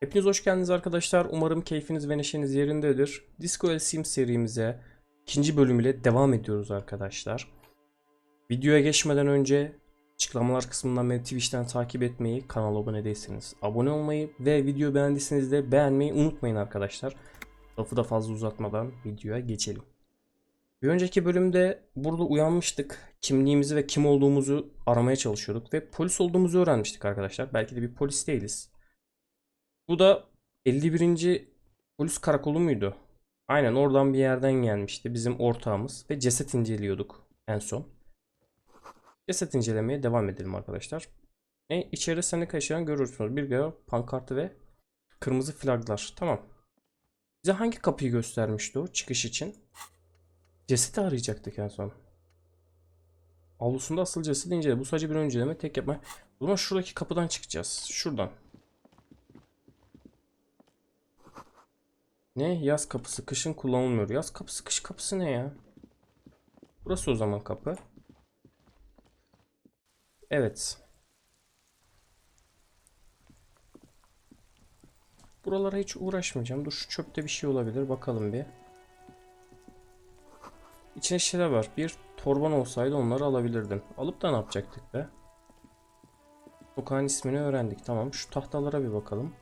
Hepiniz hoş geldiniz arkadaşlar. Umarım keyfiniz ve neşeniz yerindedir. Disco El Sim serimize ikinci bölümüyle devam ediyoruz arkadaşlar. Videoya geçmeden önce açıklamalar kısmından beni Twitch'ten takip etmeyi, kanala abone değilseniz abone olmayı ve video beğendiyseniz de beğenmeyi unutmayın arkadaşlar. Lafı da fazla uzatmadan videoya geçelim. Bir önceki bölümde burada uyanmıştık. Kimliğimizi ve kim olduğumuzu aramaya çalışıyorduk ve polis olduğumuzu öğrenmiştik arkadaşlar. Belki de bir polis değiliz. Bu da 51. polis karakolu muydu? Aynen oradan bir yerden gelmişti bizim ortağımız ve ceset inceliyorduk en son. Ceset incelemeye devam edelim arkadaşlar. E, içeride seni yaşayan görürsünüz. Bir görev pankartı ve kırmızı flaglar. Tamam. Bize hangi kapıyı göstermişti o çıkış için? Cesedi arayacaktık en son. Avlusunda asıl cesedi incele. Bu sadece bir önceleme tek yapma. O zaman şuradaki kapıdan çıkacağız. Şuradan. Ne? Yaz kapısı. Kışın kullanılmıyor. Yaz kapısı, kış kapısı ne ya? Burası o zaman kapı. Evet. Buralara hiç uğraşmayacağım. Dur şu çöpte bir şey olabilir. Bakalım bir. İçine şeyler var. Bir torban olsaydı onları alabilirdim. Alıp da ne yapacaktık be? Sokağın ismini öğrendik. Tamam. Şu tahtalara bir bakalım.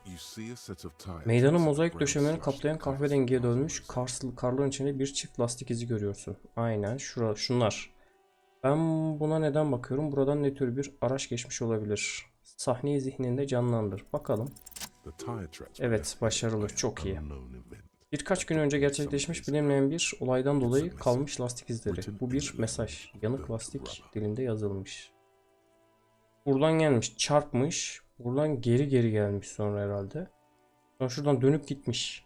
Meydanı mozaik döşemelerini kaplayan kahverengiye dönmüş karslı karların içinde bir çift lastik izi görüyorsun. Aynen şura, şunlar. Ben buna neden bakıyorum? Buradan ne tür bir araç geçmiş olabilir? Sahneyi zihninde canlandır. Bakalım. Evet, başarılı. Çok iyi. Birkaç gün önce gerçekleşmiş bilinmeyen bir olaydan dolayı kalmış lastik izleri. Bu bir mesaj. Yanık lastik dilinde yazılmış. Buradan gelmiş, çarpmış. Buradan geri geri gelmiş sonra herhalde. Sonra şuradan dönüp gitmiş.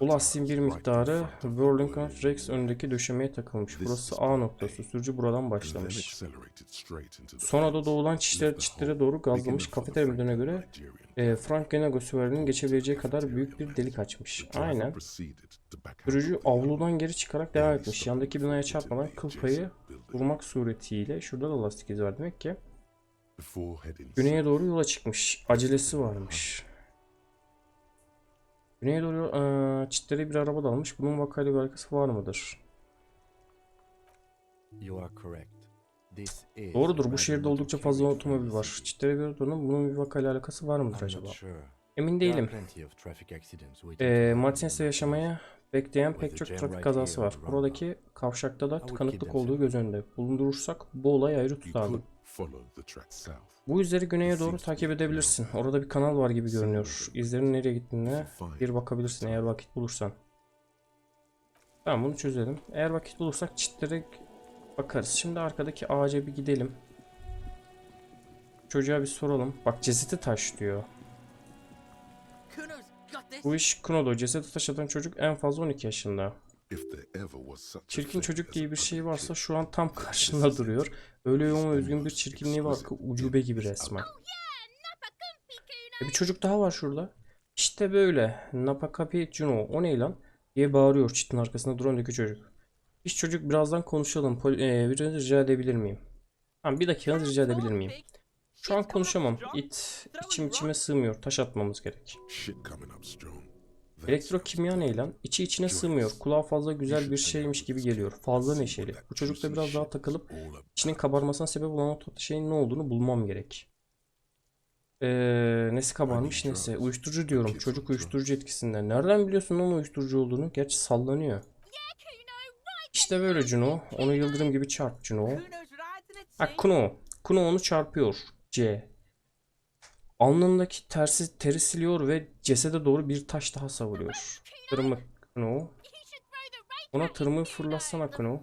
Bu lastiğin bir miktarı Burlington Rex önündeki döşemeye takılmış. Burası A noktası. Sürücü buradan başlamış. Sonra da doğulan çitlere, çitlere doğru gazlamış. Kafeterya müdürüne göre e, Frank Genego süvarinin geçebileceği kadar büyük bir delik açmış. Aynen. Sürücü avludan geri çıkarak devam etmiş. Yandaki binaya çarpmadan kıl payı vurmak suretiyle. Şurada da lastik izi var demek ki. Güneye doğru yola çıkmış. Acelesi varmış. Güneye doğru eee çitlere bir araba dalmış. Bunun vakayla bir alakası var mıdır? You are correct. Doğrudur. Bu şehirde oldukça fazla otomobil var. Çitlere bir doğru bunun bir vakayla alakası var mıdır acaba? Emin değilim. Eee for Martines'te yaşamaya bekleyen pek çok trafik kazası var. Buradaki kavşakta da tıkanıklık olduğu göz önünde. Bulundurursak bu olayı ayrı tutardı. Bu izleri güneye doğru takip edebilirsin. Orada bir kanal var gibi görünüyor. İzlerin nereye gittiğine bir bakabilirsin eğer vakit bulursan. Tamam bunu çözelim. Eğer vakit bulursak çitlere bakarız. Şimdi arkadaki ağaca bir gidelim. Çocuğa bir soralım. Bak cesedi taş diyor. Bu iş Kuno'da. Cesedi taşıdan çocuk en fazla 12 yaşında. Çirkin çocuk diye bir şey varsa şu an tam karşında duruyor. Öyle yoğun üzgün bir çirkinliği var ki ucube gibi resmen. E bir çocuk daha var şurada. İşte böyle. Napakapi Juno. O ne lan? diye bağırıyor çitin arkasında duran öndeki çocuk. Biz çocuk birazdan konuşalım. Pol ee, bir rica edebilir miyim? Tamam bir dakikanızı rica edebilir miyim? Şu an konuşamam. İt içim içime sığmıyor. Taş atmamız gerek. Elektrokimya ne lan? İçi içine sığmıyor. Kulağa fazla güzel bir şeymiş gibi geliyor. Fazla neşeli. Bu çocukta biraz daha takılıp içinin kabarmasına sebep olan o tatlı şeyin ne olduğunu bulmam gerek. Eee nesi kabarmış nesi? Uyuşturucu diyorum. Çocuk uyuşturucu etkisinden. Nereden biliyorsun onun uyuşturucu olduğunu? Gerçi sallanıyor. İşte böyle Juno. Onu yıldırım gibi çarp Juno. Ha Kuno. Kuno onu çarpıyor. C. Alnındaki tersi teri siliyor ve cesede doğru bir taş daha savuruyor. Tırmık Kuno. Ona tırmığı fırlatsana Kuno.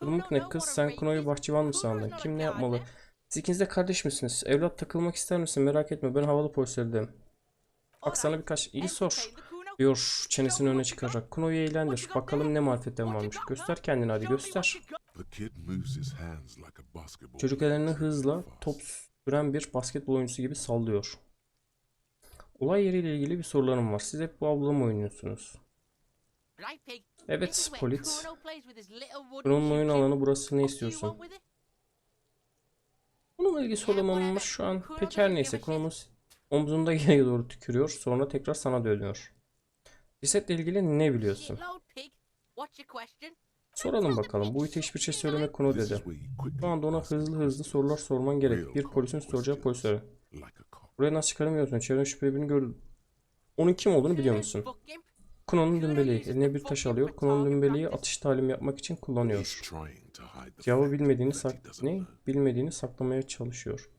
Tırmık ne kız sen Kuno'yu bahçıvan mı sandın? Kim ne yapmalı? Siz ikiniz de kardeş misiniz? Evlat takılmak ister misin? Merak etme ben havalı polislerdim. Bak sana birkaç iyi sor. Diyor çenesini öne çıkararak. Kuno'yu eğlendir. Bakalım ne marifetten varmış. Göster kendini hadi göster. Çocuk ellerini hızla top süren bir basketbol oyuncusu gibi sallıyor. Olay yeriyle ilgili bir sorularım var. Siz hep bu abla mı oynuyorsunuz? Evet, Polit. Kuno'nun oyun alanı burası ne istiyorsun? Bununla ilgili sorularım var şu an. Peki her neyse konumuz omzunda geriye doğru tükürüyor. Sonra tekrar sana dönüyor. Cesetle ilgili ne biliyorsun? Soralım bakalım. Bu ite hiçbir şey söylemek konu dedi. Şu anda ona hızlı hızlı sorular sorman gerek. Bir polisin soracağı polislere. Buraya nasıl çıkaramıyorsun? Çevren şüpheli birini gördüm. Onun kim olduğunu biliyor musun? Kuno'nun dümbeleği. Eline bir taş alıyor. Kuno'nun dümbeleği atış talimi yapmak için kullanıyor. Cevabı bilmediğini sak ne? Bilmediğini saklamaya çalışıyor.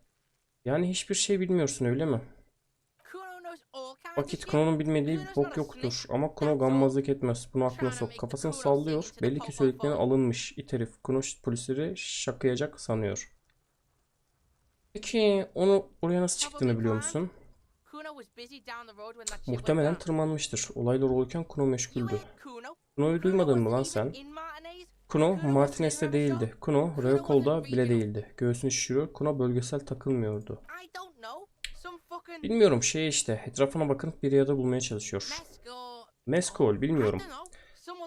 Yani hiçbir şey bilmiyorsun öyle mi? Kuno knows all kinds of Vakit. Kuno'nun bilmediği bir bok yoktur. Ama Kuno gammazlık etmez. Bunu aklına sok. Kafasını sallıyor. Belli ki söylediklerine alınmış. İt herif. Kuno polisleri şakayacak sanıyor. Peki onu oraya nasıl çıktığını biliyor musun? Muhtemelen tırmanmıştır. Olaylar olurken Kuno meşguldü. Kuno'yu Kuno duymadın mı lan sen? Kuno Martinez'te değildi. Kuno Reokol'da bile değildi. Göğsünü şişiriyor. Kuno bölgesel takılmıyordu. Bilmiyorum şey işte. Etrafına bakınıp bir yerde bulmaya çalışıyor. Mesko. Meskol bilmiyorum.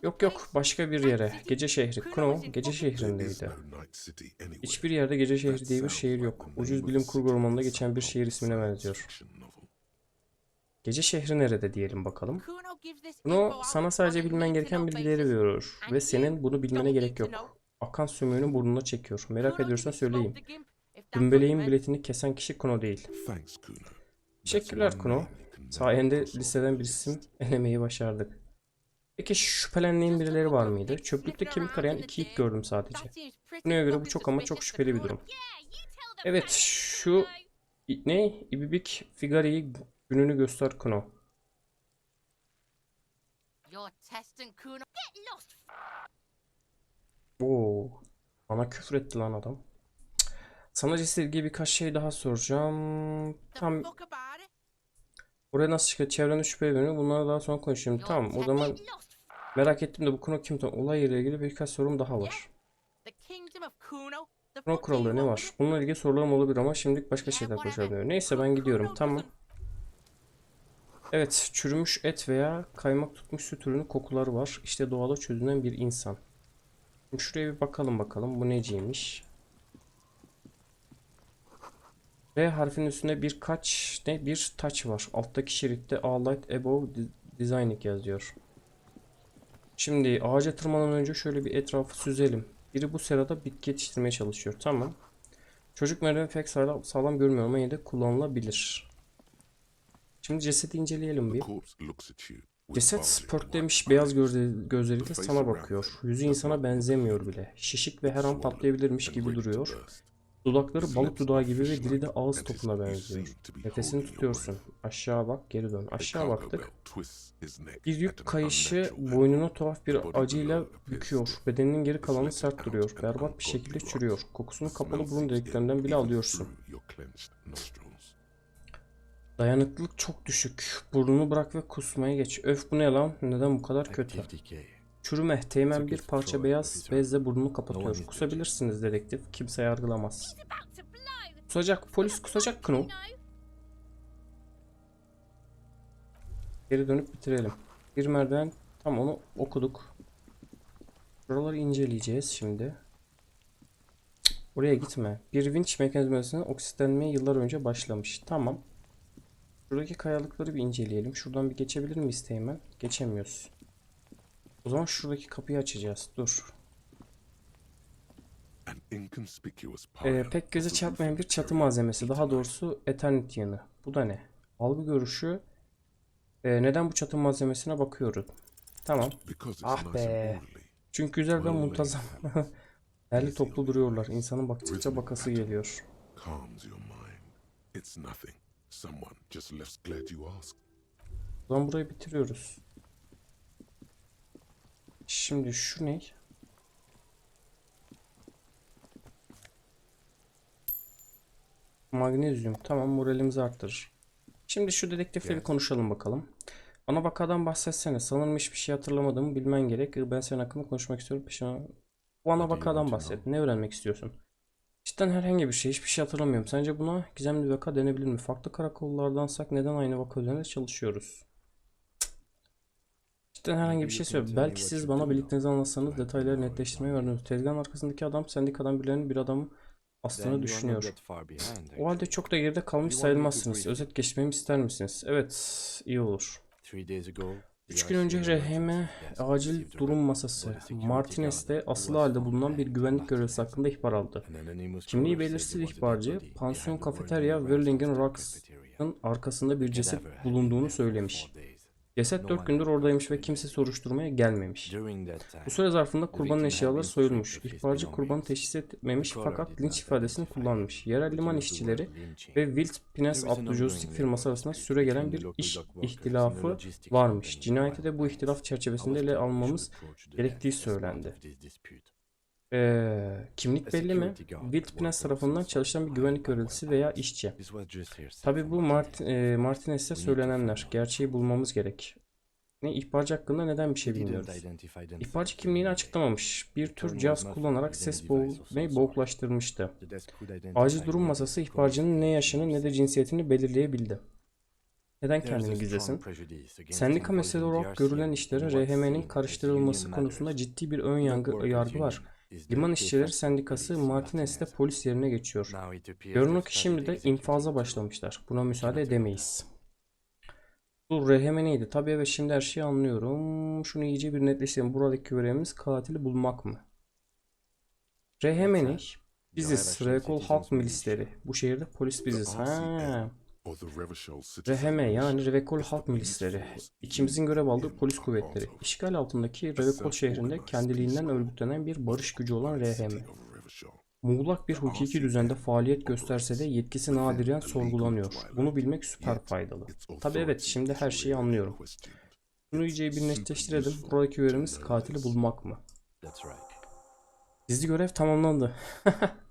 Yok yok başka bir yere. Gece şehri. Kuno gece şehrindeydi. Hiçbir yerde gece şehri diye bir şehir yok. Ucuz bilim kurgu romanında geçen bir şehir ismine benziyor. Gece şehri nerede diyelim bakalım. Kuno sana sadece bilmen gereken bilgileri veriyor. Ve senin bunu bilmene gerek yok. Akan sümüğünü burnuna çekiyor. Merak ediyorsan söyleyeyim. Dümbeleğin biletini kesen kişi Kuno değil. Teşekkürler Kuno. Sayende listeden bir isim elemeyi başardık. Peki şüphelendiğin birileri var mıydı? Çöplükte kemik arayan iki it gördüm sadece. Kuno'ya göre bu çok ama çok şüpheli bir durum. Evet şu ne? İbibik Figari'yi gününü göster Kuno. Oo. Bana küfür etti lan adam. Sana ilgili birkaç şey daha soracağım. Tam? Buraya nasıl çıkıyor? Çevrende şüphe veriyorum. Bunları daha sonra konuşayım. Tamam o zaman merak ettim de bu Kuno kim? Olay yeriyle ilgili birkaç sorum daha var. Kuno. Kuralları ne var? Bununla ilgili sorularım olabilir ama şimdilik başka şeyler konuşalım. Neyse ben gidiyorum. Tamam. Evet, çürümüş et veya kaymak tutmuş süt ürünü kokuları var. İşte doğada çözünen bir insan. Şimdi şuraya bir bakalım bakalım. Bu neciymiş? R harfinin üstünde birkaç ne bir taç var. Alttaki şeritte A light above de- designing yazıyor. Şimdi ağaca tırmanmadan önce şöyle bir etrafı süzelim. Biri bu sırada bitki yetiştirmeye çalışıyor. Tamam. Çocuk merdiven pek sağlam, sağlam görmüyor ama yine de kullanılabilir. Şimdi cesedi inceleyelim bir. Ceset bulging pörtlemiş white beyaz gözle- gözleriyle sana bakıyor. Yüzü insana benzemiyor bile. Şişik ve her an patlayabilirmiş gibi duruyor. Dudakları balık dudağı gibi ve dili de ağız topuna benziyor. Nefesini tutuyorsun. Aşağı bak, geri dön. Aşağı baktık. Bir yük kayışı boynuna tuhaf bir acıyla büküyor. Bedeninin geri kalanı sert duruyor. Berbat bir şekilde çürüyor. Kokusunu kapalı burun deliklerinden bile alıyorsun. Dayanıklılık çok düşük. Burnunu bırak ve kusmaya geç. Öf bu ne lan? Neden bu kadar kötü? Çürüme, teğmen bir parça beyaz bezle burnunu kapatıyor. Kusabilirsiniz dedektif. Kimse yargılamaz. Kusacak, polis kusacak Kno. Geri dönüp bitirelim. Bir merdiven, tam onu okuduk. Buraları inceleyeceğiz şimdi. Oraya gitme. Bir vinç mekanizmasının oksitlenmeye yıllar önce başlamış. Tamam. Şuradaki kayalıkları bir inceleyelim. Şuradan bir geçebilir miyiz Teğmen? Geçemiyoruz. O zaman şuradaki kapıyı açacağız. Dur. Ee, pek göze çarpmayan bir çatı malzemesi. Daha doğrusu Eternity yanı. Bu da ne? Algı görüşü. Ee, neden bu çatı malzemesine bakıyorum? Tamam. Ah be. Çünkü güzel ve muntazam. Derli toplu duruyorlar. İnsanın baktıkça bakası geliyor. O zaman burayı bitiriyoruz. Şimdi şu ne? Magnezyum. Tamam moralimizi arttırır. Şimdi şu dedektifle bir Yes. konuşalım bakalım. Bana vakadan bahsetsene. Sanırım hiçbir şey hatırlamadığımı bilmen gerek. Ben senin hakkında konuşmak istiyorum. Peşine... Bu ana What do you vakadan bahset. Ne öğrenmek istiyorsun? Cidden herhangi bir şey. Hiçbir şey hatırlamıyorum. Sence buna gizemli bir vaka denebilir mi? Farklı karakollardansak neden aynı vaka üzerinde çalışıyoruz? Cidden herhangi bir şey söyle. Belki siz bana bildiklerinizi anlatsanız detayları netleştirmeye yardımcı olur. Tezgahın arkasındaki adam sendikadan birilerinin bir adamı aslında düşünüyor. O halde çok da geride kalmış sayılmazsınız. Özet geçmemi ister misiniz? Evet, iyi olur. Üç gün önce RHM acil durum masası Martinez'te asılı halde bulunan bir güvenlik görevlisi hakkında ihbar aldı. Kimliği belirsiz ihbarcı, pansiyon kafeterya Whirlingen Rocks'ın arkasında bir ceset bulunduğunu söylemiş. Ceset 4 gündür oradaymış ve kimse soruşturmaya gelmemiş. Bu süre zarfında kurbanın eşyaları soyulmuş. İhbarcı kurbanı teşhis etmemiş fakat linç ifadesini kullanmış. Yerel liman işçileri ve Wild Pines adlı lojistik firması arasında süre gelen bir iş ihtilafı varmış. Cinayeti de bu ihtilaf çerçevesinde ele almamız gerektiği söylendi. Ee, kimlik belli mi? Wild Pines tarafından çalışan bir güvenlik görevlisi veya işçi. Tabi bu Mart e, Martinez'te söylenenler. Gerçeği bulmamız gerek. Ne ihbarcı hakkında neden bir şey bilmiyoruz. İhbarcı kimliğini açıklamamış. Bir tür cihaz kullanarak ses boğulmayı boğuklaştırmıştı. Acil durum masası ihbarcının ne yaşını ne de cinsiyetini belirleyebildi. Neden kendini gizlesin? Sendika mesele olarak görülen işlere RHM'nin karıştırılması konusunda ciddi bir ön yargı, yargı var. Liman İşçileri Sendikası Martinez'te polis yerine geçiyor. Görünüyor ki şimdi de infaza başlamışlar. Buna müsaade edemeyiz. Dur RHM neydi? Tabii evet şimdi her şeyi anlıyorum. Şunu iyice bir netleştirelim. Buradaki görevimiz katili bulmak mı? RHM ne? Biziz. Rekol Halk Milisleri. Bu şehirde polis biziz. Ha. RHM yani Revekol Halk Milisleri. İkimizin görev aldığı polis kuvvetleri. İşgal altındaki Revekol şehrinde kendiliğinden örgütlenen bir barış gücü olan RHM. Muğlak bir hukuki düzende faaliyet gösterse de yetkisi nadiren sorgulanıyor. Bunu bilmek süper faydalı. Tabi evet şimdi her şeyi anlıyorum. Bunu iyice bir netleştirelim. Buradaki görevimiz katili bulmak mı? Gizli görev tamamlandı.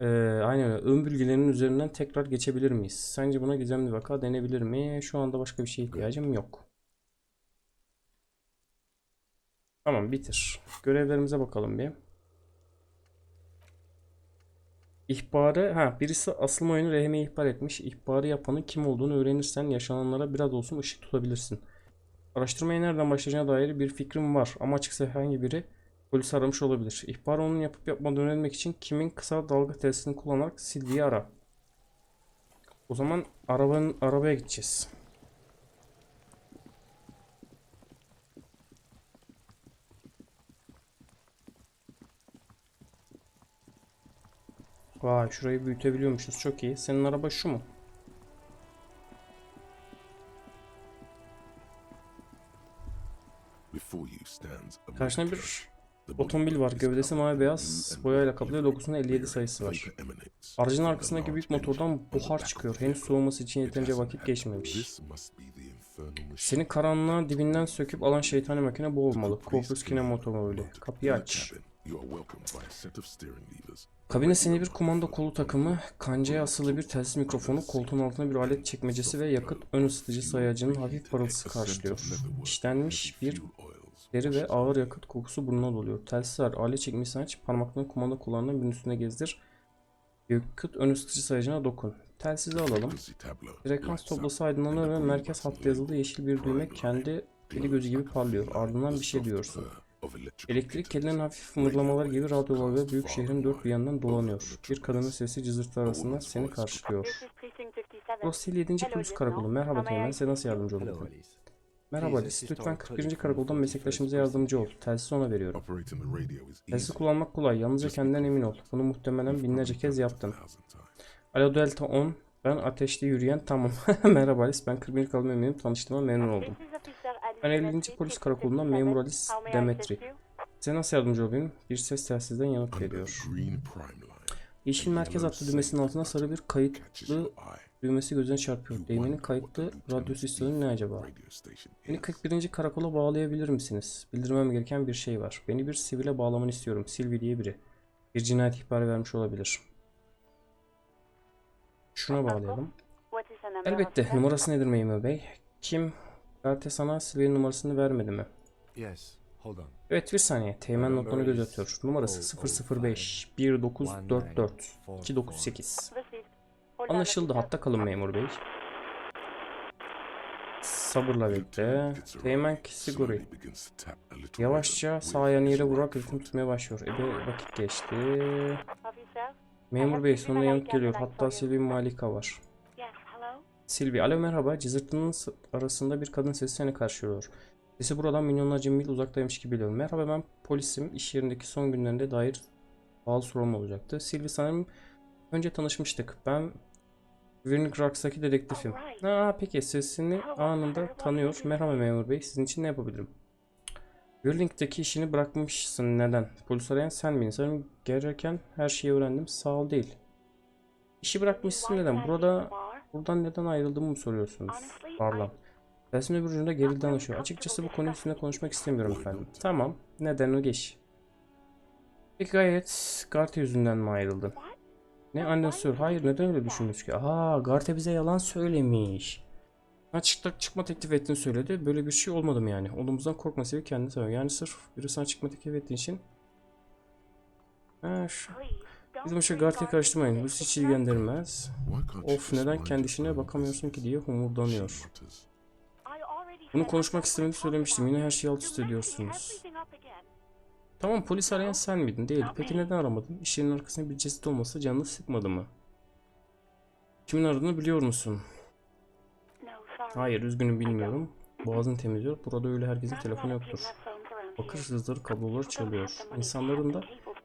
Ee, aynen öyle. Ön bilgilerinin üzerinden tekrar geçebilir miyiz? Sence buna gizemli vaka denebilir mi? Şu anda başka bir şeye ihtiyacım yok. Tamam bitir. Görevlerimize bakalım bir. İhbarı, ha birisi asılma oyunu rehime ihbar etmiş. İhbarı yapanın kim olduğunu öğrenirsen yaşananlara biraz olsun ışık tutabilirsin. Araştırmaya nereden başlayacağına dair bir fikrim var ama açıkça herhangi biri polis aramış olabilir. İhbar onun yapıp yapmadığını öğrenmek için kimin kısa dalga testini kullanarak Silvia'yı ara. O zaman arabanın arabaya gideceğiz. Vay şurayı büyütebiliyormuşuz. Çok iyi. Senin araba şu mu? Karşına bir otomobil var. Gövdesi mavi beyaz boyayla kaplı. Logosunun 57 sayısı var. Aracın arkasındaki büyük motordan buhar çıkıyor. Henüz soğuması için yeterince vakit geçmemiş. Seni karanlığa dibinden söküp alan şeytani makine bu olmalı. Corpus Kinem otomobili. Kapıyı aç. Kabine seni bir kumanda kolu takımı, kancaya asılı bir telsiz mikrofonu, koltuğun altına bir alet çekmecesi ve yakıt ön ısıtıcı sayacının hafif parıltısı karşılıyor. İşlenmiş bir deri ve ağır yakıt kokusu burnuna doluyor. Telsiz var. Alet çekmesini aç. Parmaklarını kumanda kullanılan bir üstüne gezdir. Yakıt ön ısıtıcı sayacına dokun. Telsizi alalım. Frekans toplası aydınlanıyor ve merkez hattı yazılı yeşil bir düğme kendi eli gözü gibi parlıyor. Ardından bir şey diyorsun. Elektrik kedilerin hafif mırlamaları gibi radyolar ve büyük şehrin dört bir yanından dolanıyor. Bir kadının sesi cızırtı arasında seni karşılıyor. Burası 7. Polis Karakolu. Merhaba Teğmen, size nasıl yardımcı olabilirim? Merhaba Alice, lütfen 41. Karakoldan meslektaşımıza yardımcı ol. Telsizi ona veriyorum. Telsizi kullanmak kolay, yalnızca kendinden emin ol. Bunu muhtemelen binlerce kez yaptın. Alo Delta 10, ben ateşli yürüyen tamam. Merhaba Alice, ben 41 kalım eminim, tanıştığıma memnun oldum. Ben 50. Polis Karakolu'ndan memur Alice Demetri. Size nasıl yardımcı olayım? Bir ses telsizden yanıt veriyor. Yeşil merkez hattı düğmesinin altına sarı bir kayıtlı düğmesi gözüne çarpıyor. Değmenin kayıtlı radyosu istasyonu ne acaba? Beni 41. karakola bağlayabilir misiniz? Bildirmem gereken bir şey var. Beni bir sivile bağlamanı istiyorum. Silvi diye biri. Bir cinayet ihbarı vermiş olabilir. Şuna bağlayalım. Elbette. Numarası nedir memur bey? Kim? Garte sana Silvi'nin numarasını vermedi mi? Evet bir saniye. Teğmen notlarını göz atıyor. Numarası 005 1944 298. Anlaşıldı. Hatta kalın memur bey. Sabırla bekle. Teğmen Kisiguri. Yavaşça sağ ayağını yere vurarak ritim tutmaya başlıyor. Ebe vakit geçti. Memur bey sonuna yanıt geliyor. Hatta Silvi Malika var. Silvi alo merhaba. Cızırtının arasında bir kadın sesi seni karşılıyor. Sesi buradan milyonlarca mil uzaktaymış gibi biliyorum. Merhaba ben polisim. İş yerindeki son günlerinde dair bazı sorum olacaktı. Silvi sanırım önce tanışmıştık. Ben Wingrax'taki dedektifim. Aa peki sesini anında tanıyor. Merhaba memur bey. Sizin için ne yapabilirim? Whirling'deki işini bırakmışsın. Neden? Polis arayan sen miydin? Sanırım gereken her şeyi öğrendim. Sağ ol değil. İşi bırakmışsın neden? Burada buradan neden ayrıldığımı mı soruyorsunuz? Barlam. Dersin öbür ucunda geri danışıyor. Açıkçası bu konu üstünde konuşmak istemiyorum efendim. Tamam. Neden o geç. Peki gayet Garte yüzünden mi ayrıldın? Ne annen. Hayır neden öyle düşünmüş ki? Aha Garte bize yalan söylemiş. Ha çıktak çıkma teklif ettiğini söyledi. Böyle bir şey olmadı mı yani? Olduğumuzdan korkma sebebi kendini tanıyor. Yani sırf biri sana çıkma teklif ettiğin için. Ha şu. Bizim şu Garte'yi karıştırmayın. Bu hiç ilgilendirmez. Of neden kendi işine bakamıyorsun ki diye mutters. Bunu konuşmak istemediğimi söylemiştim. Yine her şeyi alt üst ediyorsunuz. Tamam polis arayan sen miydin? Değil. Peki neden aramadın? İş yerinin arkasında bir ceset olması canını sıkmadı mı? Kimin aradığını biliyor musun? Hayır üzgünüm bilmiyorum. Boğazını temizliyor. Burada öyle herkesin telefonu yoktur. Bakır hızları kabloları çalıyor. İnsanların da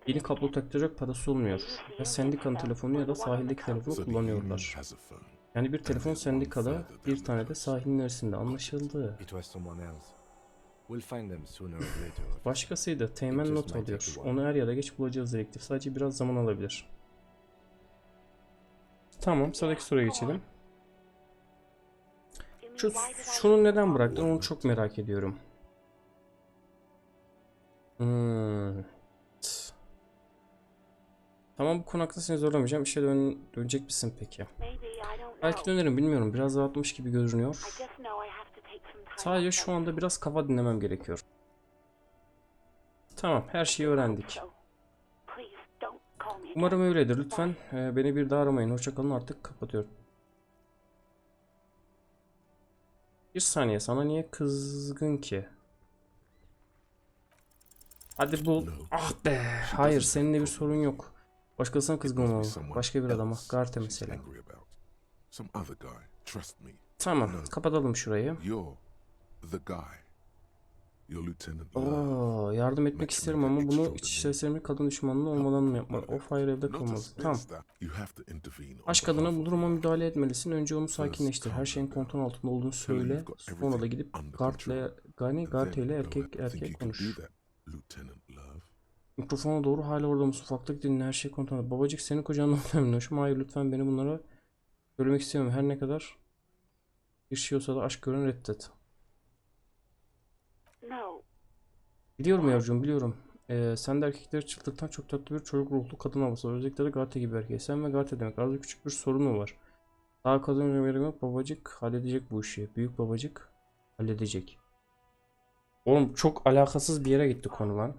yeni kablo taktıracak parası olmuyor. Ya sendikanın telefonu ya da sahildeki telefonu kullanıyorlar. Yani bir telefon sendikada bir tane de sahilin neresinde anlaşıldı. Başkasıydı. Teğmen not alıyor. Onu er ya da geç bulacağız direktif. Sadece biraz zaman alabilir. Tamam sıradaki soruya geçelim. Şu, şunu neden bıraktın onu çok merak ediyorum. Hmm. Tamam bu konu hakkında seni zorlamayacağım. İşe dön dönecek misin peki? Belki dönerim bilmiyorum. Biraz rahatlamış gibi görünüyor. Sadece şu anda biraz kafa dinlemem gerekiyor. Tamam her şeyi öğrendik. Umarım öyledir. Lütfen e, beni bir daha aramayın. Hoşçakalın artık kapatıyorum. Bir saniye sana niye kızgın ki? Hadi bul. Ah be. Hayır seninle bir sorun yok. Başkasına kızgın someone Başka bir adama. Garte mesela. Tamam kapatalım şurayı. The guy. You're Lieutenant. Oo, yardım etmek isterim ama bunu iç içesinde kadın düşmanlığı olmadan mı yapmalı? Of hayır evde kalmalı. Tamam. Aşk adına bu duruma müdahale etmelisin. Önce onu sakinleştir. Her şeyin kontrol altında olduğunu söyle. Sonra da gidip Gart'le. Gani ile go erkek erkek konuş. Mikrofona doğru hala orada mısın? Ufaklık dinle her şey kontrol. Babacık senin kocandan memnun. Hoşum hayır lütfen beni bunlara söylemek istemiyorum. Her ne kadar bir şey olsa da aşk gören reddet. Biliyorum yavrucuğum biliyorum. Ee, sen de erkekleri çıldırtan çok tatlı bir çocuk ruhlu kadın havası var. Özellikle de Garte gibi erkek. Sen ve Garte demek. Arada küçük bir sorun mu var? Daha kadın önerim yok. Babacık halledecek bu işi. Büyük babacık halledecek. Oğlum çok alakasız bir yere gitti konu lan.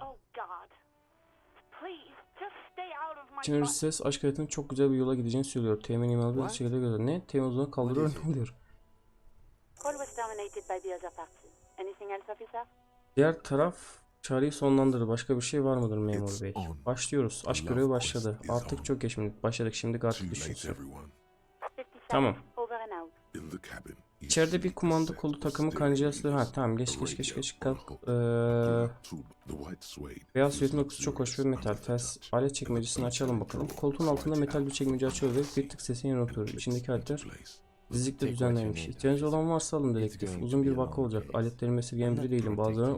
Çinli ses aşk hayatının çok güzel bir yola gideceğini söylüyor. Teğmen imalı bir şekilde göster. Ne? Teğmen o zaman kaldırıyor ne oluyor? Diğer taraf çağrıyı sonlandırdı. Başka bir şey var mıdır memur bey? Başlıyoruz. Aşk görevi başladı. Artık çok geçmedi. Başladık şimdi late, düşünsün. everyone. 50 Tamam. İçeride bir kumanda kolu takımı kancası. Ha tamam geç geç geç geç kalk. Ee, beyaz süetin dokusu çok hoş luxurious metal. Ters alet boat açalım bakalım. Koltuğun altında metal bir çekmece açıyor ve bir tık sesini into İçindeki aletler you düzenlenmiş. İhtiyacı olan varsa alın dedektif. Uzun bir vaka olacak. Aletlerimi esirgeyen biri değilim. Bazıları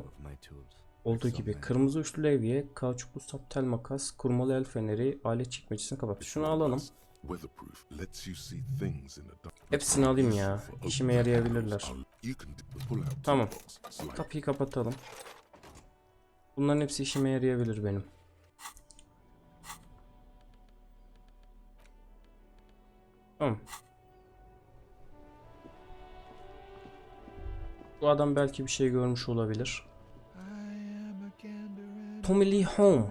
olduğu gibi. Kırmızı uçlu levye, kauçuklu sap tel makas, kurmalı el feneri, alet çekmecisini kapat. Şunu alalım. Hepsini alayım ya. İşime yarayabilirler. Tamam. Kapıyı kapatalım. Bunların hepsi işime yarayabilir benim. Tamam. Bu adam belki bir şey görmüş olabilir. Tommy Lee Home.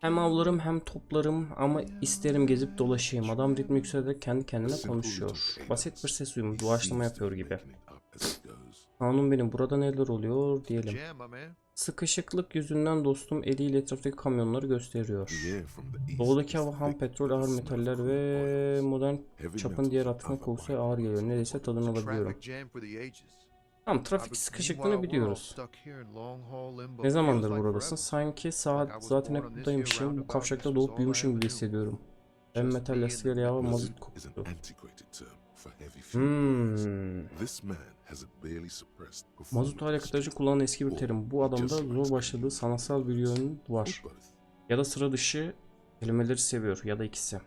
Hem avlarım hem toplarım ama isterim gezip dolaşayım. Adam ritmi yükselerek kendi kendine konuşuyor. Basit bir ses uyumu, doğaçlama yapıyor gibi. Kanun benim burada neler oluyor diyelim. Sıkışıklık yüzünden dostum eliyle etraftaki kamyonları gösteriyor. Doğudaki hava ham petrol, ağır metaller ve modern çapın diğer atkın kokusu ağır geliyor. Neredeyse tadını alabiliyorum. Tamam trafik sıkışıklığını biliyoruz. Ne zamandır buradasın? Sanki saat zaten hep buradaymışım. Bu kavşakta doğup büyümüşüm gibi hissediyorum. Just metal lastikler yağ ve Blizzard mazot fuel. Hmm. Mazot hala kullanan eski bir terim. Bu adamda zor başladığı sanatsal bir yönü var. Ya da sıra dışı kelimeleri seviyor ya da ikisi.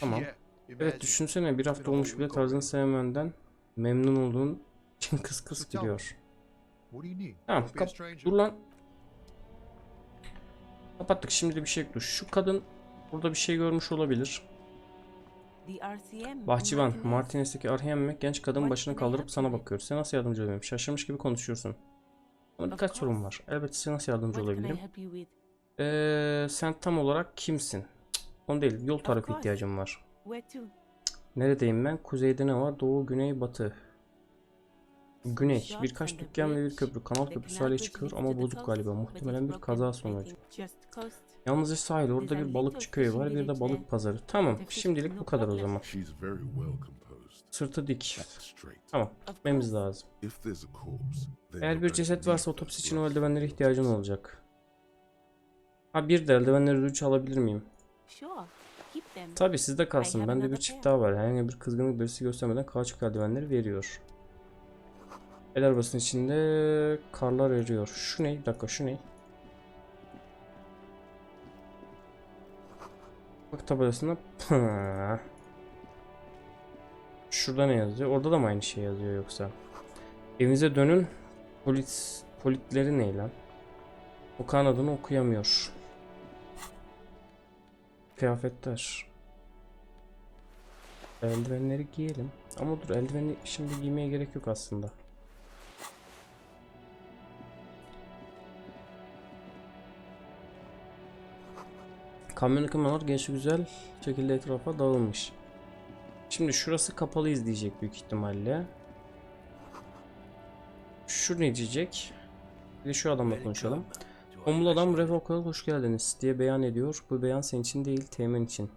Tamam. Evet düşünsene bir hafta olmuş bile tarzını sevmenden memnun olduğun için kıs kıs gülüyor. Tamam kap dur lan. Kapattık şimdi bir şey yok. Şu kadın burada bir şey görmüş olabilir. Bahçıvan, Martinez'deki Arhemme genç kadın başını kaldırıp sana bakıyor. Size nasıl yardımcı olayım? Şaşırmış gibi konuşuyorsun. Bana birkaç sorum var. Elbette size nasıl yardımcı olabilirim? Ee, sen tam olarak kimsin? Onu değil. Yol tarifi ihtiyacım var. Neredeyim ben? Kuzeyde ne var? Doğu, güney, batı. Güney. Birkaç dükkan ve bir köprü. Kanal köprüsü hala çıkıyor ama bozuk galiba. Muhtemelen bir kaza sonucu. Yalnızca sahil. Orada bir balıkçı köyü var. Bir de balık pazarı. Tamam. Şimdilik bu kadar o zaman. Sırtı dik. Tamam. Gitmemiz lazım. Eğer bir ceset varsa otopsi için o eldivenlere ihtiyacın olacak. Ha bir de eldivenleri ödünç alabilir miyim? Tabi sizde kalsın. Bende bir çift daha var. Herhangi bir kızgınlık belirtisi göstermeden kauçuk eldivenleri veriyor. El arabasının içinde karlar eriyor. Şu ne? Bir dakika şu ne? Bak tabelasında Şurada ne yazıyor? Orada da mı aynı şey yazıyor yoksa? Evinize dönün. Polis politleri ne lan? Okan adını okuyamıyor. Kıyafetler. Eldivenleri giyelim. Ama dur eldiveni şimdi giymeye gerek yok aslında. Kamyon akımlar genç güzel şekilde etrafa dağılmış. Şimdi şurası kapalı izleyecek büyük ihtimalle. Şu ne diyecek? Bir de şu adamla konuşalım. Omul adam Revokal hoş geldiniz diye beyan ediyor. Bu beyan senin için değil, Teğmen için.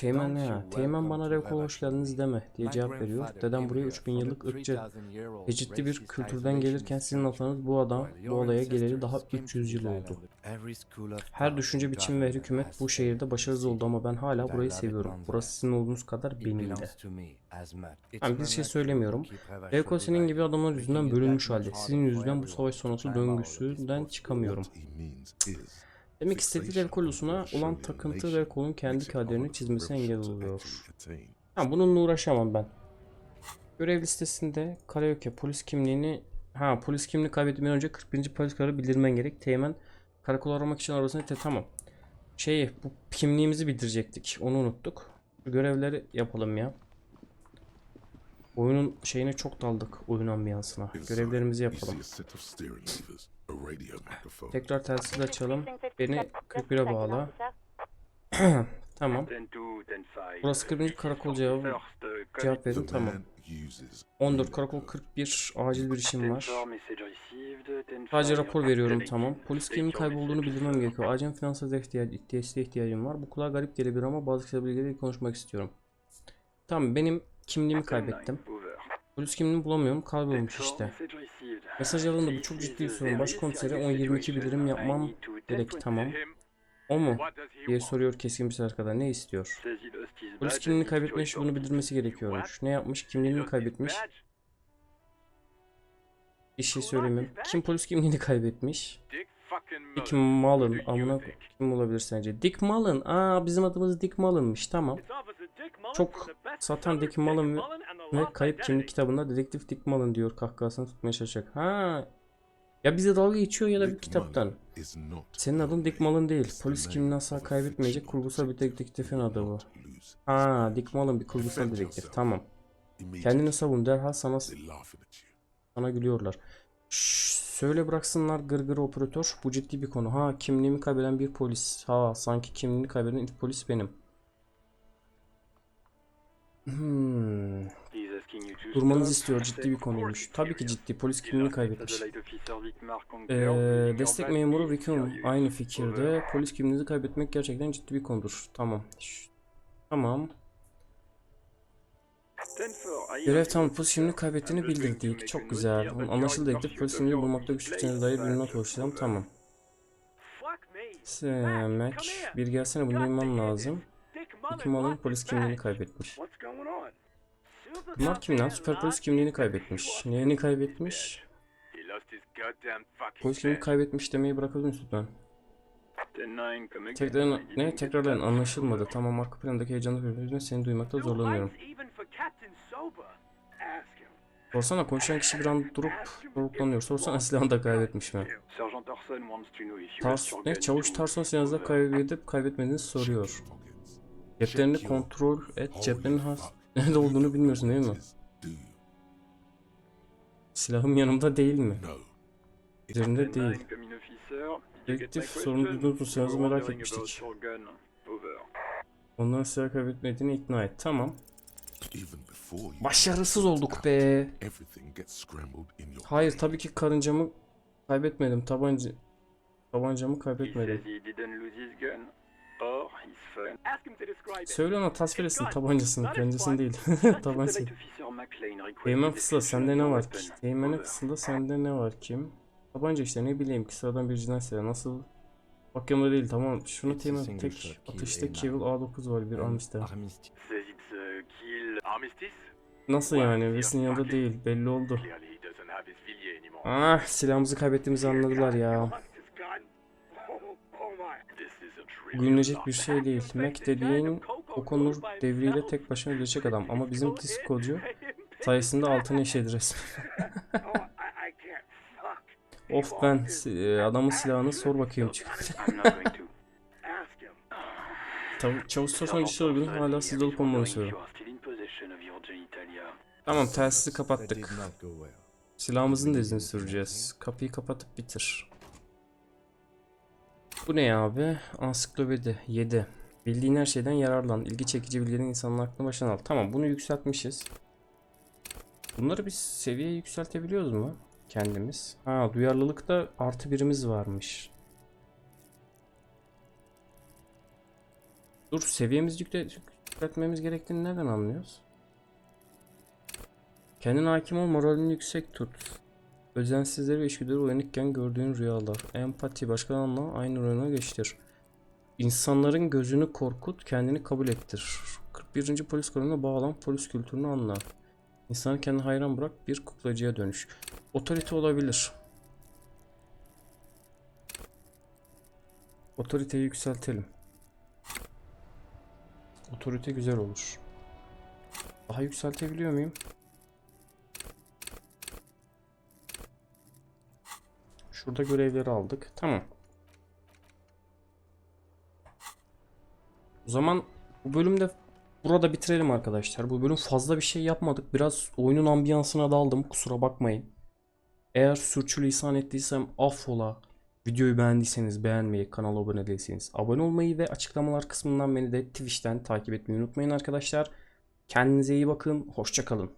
Teğmen ne ya? Teğmen bana Revokal hoş geldiniz deme diye cevap veriyor. Dedem buraya 3000 yıllık ırkçı Ecitli bir kültürden gelirken sizin laflarınız bu adam bu olaya geleli daha 300 yıl oldu. Her düşünce biçimi ve hükümet bu şehirde başarısız oldu ama ben hala burayı seviyorum. Burası sizin olduğunuz kadar benim de. Ben bir şey söylemiyorum. Revko senin gibi adamlar yüzünden bölünmüş halde. Sizin yüzünden bu savaş sonrası döngüsünden çıkamıyorum. Demek istediği Revko ulusuna olan takıntı Revko'nun kendi kaderini çizmesine engel oluyor. Ha bununla uğraşamam ben. Görev listesinde karaoke polis kimliğini ha polis kimliği kaybetmeden önce 41. polis kararı bildirmen gerek. Teğmen karakol aramak için arasını te tamam. Şeyi bu kimliğimizi bildirecektik. Onu unuttuk. Görevleri yapalım ya. Oyunun şeyine çok daldık oyun ambiyansına. Görevlerimizi yapalım. Tekrar telsiz açalım. Beni 41'e bağla. tamam. Burası 41. karakol cevabı. Cevap verin tamam. 14 karakol 41 acil bir işim var. Sadece rapor veriyorum tamam. Polis kimin kaybolduğunu bildirmem gerekiyor. Acil finansal ihtiyac desteğe ihtiyacım var. Bu kulağa garip gelebilir ama bazı kişilerle bilgileri konuşmak istiyorum. Tamam benim kimliğimi kaybettim. Polis kimliğini bulamıyorum. Kaybolmuş işte. Mesaj alındı bu çok ciddi bir sorun. Başkomisere 10-22 bildirim yapmam gerek tamam. O mu? diye soruyor keskin bir ses kadar. Ne istiyor? Polis kimliğini kaybetmiş bunu bildirmesi gerekiyormuş. Ne yapmış? Kimliğini mi kaybetmiş? Bir şey söyleyeyim. Kim polis kimliğini kaybetmiş? Dick Mullen. Amına kim olabilir sence? Dick Mullen. Aa bizim adımız Dick Mullen'mış. Tamam. Çok satan Dick Mullen ve, ve kayıp kimlik kitabında dedektif Dick Mullen diyor kahkahasını tutmaya çalışacak. Ha. Ya bize dalga geçiyor ya da bir kitaptan. Senin adın Dick Mullen değil. Polis kimliğini asla kaybetmeyecek kurgusal bir dedektifin adı bu. Ha, Dick Mullen bir kurgusal dedektif. Tamam. Kendini savun derhal sana sana gülüyorlar. Şşş, söyle bıraksınlar gırgır operatör. Bu ciddi bir konu. Ha kimliğimi kaybeden bir polis. Ha sanki kimliğini kaybeden ilk polis benim. Hmm. durmanızı istiyor. Ciddi bir konuymuş. Tabii ki ciddi. Polis kimliğini kaybetmiş. Ee, destek memuru Rikun aynı fikirde. Polis kimliğini kaybetmek gerçekten ciddi bir konudur. Tamam. Tamam. Görev tamam. Polis kimliğini kaybettiğini bildirdik. Çok güzel. Anlaşıldı ekip polis kimliğini bulmakta güçlüklerine dair bir not oluşturalım. Tamam. Semek. Bir gelsene bunu duymam lazım. İki malın polis kimliğini kaybetmiş. Bunlar kim lan? Süper polis kimliğini kaybetmiş. Neyini kaybetmiş? Polis kimliğini kaybetmiş demeyi bırakabilir misin lütfen? Tekrar ne? Tekrardan anlaşılmadı. Tamam arka plandaki heyecanlı bir yüzünden seni duymakta zorlanıyorum. Sorsana konuşan kişi bir an durup soluklanıyor. Sorsana silahını da kaybetmiş mi? Tars ne? Çavuş Tarson silahını da kaybedip kaybetmediğini soruyor. Ceplerini kontrol et. Ceplerin has nerede olduğunu bilmiyorsun değil mi? Silahım yanımda değil mi? Üzerinde değil. Dedektif mu? Silahınızı merak etmiştik. Ondan silah kaybetmediğini ikna et. Tamam. Başarısız olduk be. Hayır tabii ki karıncamı kaybetmedim. Tabanca tabancamı kaybetmedim. Söyle ona tasvir etsin tabancasını, kendisini değil. Tabancasını. Teğmen fısılda sende ne var ki? Teğmene fısılda sende ne var kim? Tabanca işte ne bileyim ki sıradan bir cinayet nasıl? Bak yanımda değil tamam. Şunu single tek atışta Kevil A9 var bir. Armistice. Nasıl yani? Ves'in yanında değil belli oldu. Ah silahımızı kaybettiğimizi anladılar ya. Gülünecek bir şey değil. Mac dediğin Okonur devriyle tek başına ölecek adam ama bizim diskocu sayesinde altını resmen. of ben si- adamın silahını sor bakayım. Tav- Çavuş sorsan bir şey olabilir. Hala sizde olup olmadığını söylüyorum. Tamam telsizi kapattık. Silahımızın da izini süreceğiz. Kapıyı kapatıp bitir. Bu ne abi? Ansiklopedi 7. Bildiğin her şeyden yararlan. İlgi çekici bilgilerin insanın aklını başına al. Tamam bunu yükseltmişiz. Bunları biz seviye yükseltebiliyoruz mu? Kendimiz. Ha duyarlılıkta artı birimiz varmış. Dur seviyemizi yükle yükseltmemiz gerektiğini nereden anlıyoruz? Kendine hakim ol, moralini yüksek tut. Özensizleri ve içgüdüleri uyanıkken gördüğün rüyalar. Empati, başkalarına aynı rüyana geçtir. İnsanların gözünü korkut, kendini kabul ettir. 41. Polis Kolonuna bağlan, polis kültürünü anla. İnsanı kendine hayran bırak, bir kuklacıya dönüş. Otorite olabilir. Otoriteyi yükseltelim. Otorite güzel olur. Daha yükseltebiliyor muyum? Şurada görevleri aldık. Tamam. O zaman bu bölümde burada bitirelim arkadaşlar. Bu bölüm fazla bir şey yapmadık. Biraz oyunun ambiyansına daldım. Kusura bakmayın. Eğer sürçülisan ettiysem affola. Videoyu beğendiyseniz beğenmeyi, kanala abone değilseniz abone olmayı ve açıklamalar kısmından beni de Twitch'ten takip etmeyi unutmayın arkadaşlar. Kendinize iyi bakın. Hoşça kalın.